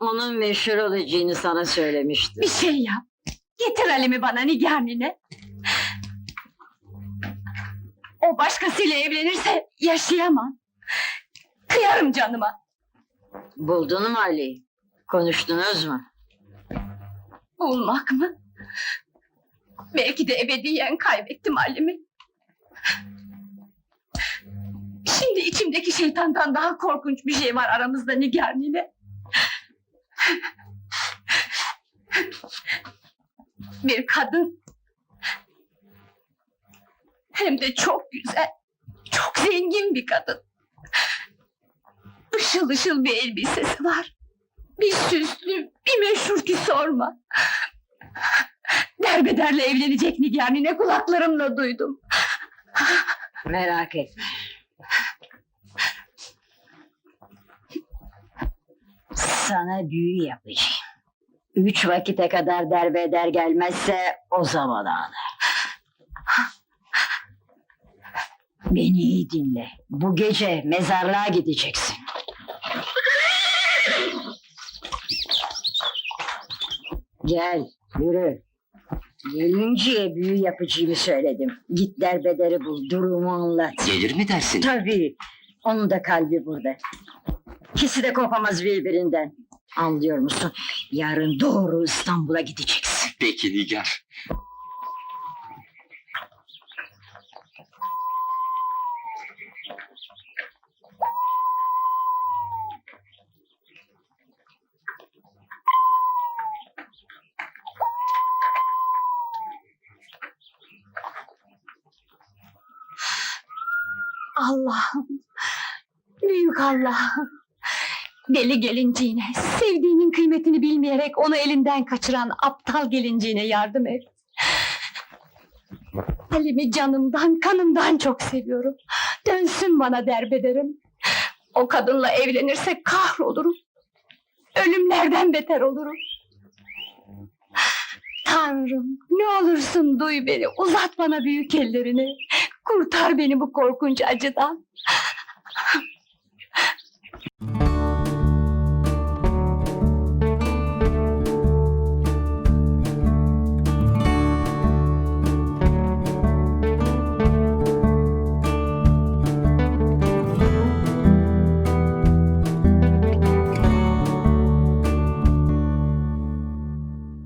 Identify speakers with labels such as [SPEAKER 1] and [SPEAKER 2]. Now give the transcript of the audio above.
[SPEAKER 1] Onun meşhur olacağını sana söylemiştim.
[SPEAKER 2] Bir şey yap. Getir Halim'i bana niganine. O başkasıyla evlenirse yaşayamam. Kıyarım canıma.
[SPEAKER 1] Buldun mu Ali'yi? Konuştunuz mu?
[SPEAKER 2] Bulmak mı? Belki de ebediyen kaybettim Halim'i. Şimdi içimdeki şeytandan daha korkunç bir şey var aramızda Nigar nine. Bir kadın. Hem de çok güzel, çok zengin bir kadın. Işıl ışıl bir elbisesi var. Bir süslü, bir meşhur ki sorma. Derbederle evlenecek Nigar'ını kulaklarımla duydum.
[SPEAKER 1] Merak etme. Sana büyü yapacağım. Üç vakite kadar derbeder gelmezse o zaman ağla. Beni iyi dinle. Bu gece mezarlığa gideceksin. Gel, yürü. Gelinceye büyü yapacağımı söyledim. Git derbederi bul, durumu anlat.
[SPEAKER 3] Gelir mi dersin?
[SPEAKER 1] Tabii. Onun da kalbi burada. İkisi de kopamaz birbirinden. Anlıyor musun? Yarın doğru İstanbul'a gideceksin.
[SPEAKER 3] Peki Nigar.
[SPEAKER 2] Allah'ım, büyük Allah'ım. Deli gelinciğine, sevdiğinin kıymetini bilmeyerek onu elinden kaçıran aptal gelinciğine yardım et. Halim'i canımdan, kanımdan çok seviyorum. Dönsün bana derbederim. O kadınla evlenirse kahrolurum. Ölümlerden beter olurum. Tanrım, ne olursun duy beni, uzat bana büyük ellerini. Kurtar beni bu korkunç acıdan.